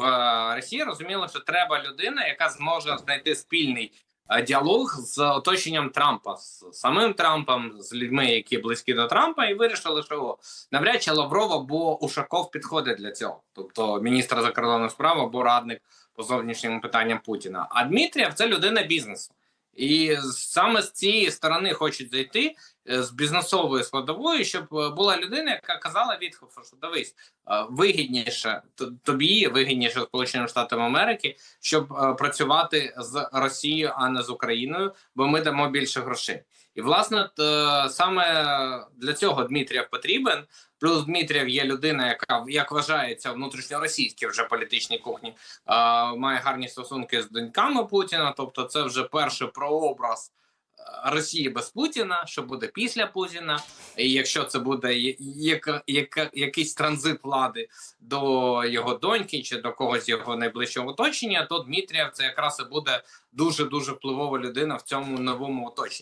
в е, Росії розуміли, що треба людина, яка зможе знайти спільний е, діалог з оточенням Трампа, з самим Трампом, з людьми, які близькі до Трампа, і вирішили, що навряд чи Лавров або Ушаков підходить для цього, тобто міністр закордонних справ або радник по зовнішнім питанням Путіна. А Дмитрієв це людина бізнесу. І саме з цієї сторони хочуть зайти з бізнесової складової, щоб е, була людина, яка казала Вітхофу, що дивись, е, вигідніше тобі, вигідніше Сполученим Штатам Америки, щоб е, працювати з Росією, а не з Україною, бо ми дамо більше грошей. І власне т- саме для цього Дмитрієв потрібен. Плюс Дмитрієв є людина, яка як вважається внутрішньоросійській вже політичній кухні, е, має гарні стосунки з доньками Путіна. Тобто, це вже перший прообраз е, Росії без Путіна, що буде після Путіна. І якщо це буде як, яка- якийсь транзит влади до його доньки чи до когось його найближчого оточення, то Дмитрієв це якраз і буде дуже дуже впливова людина в цьому новому оточенні.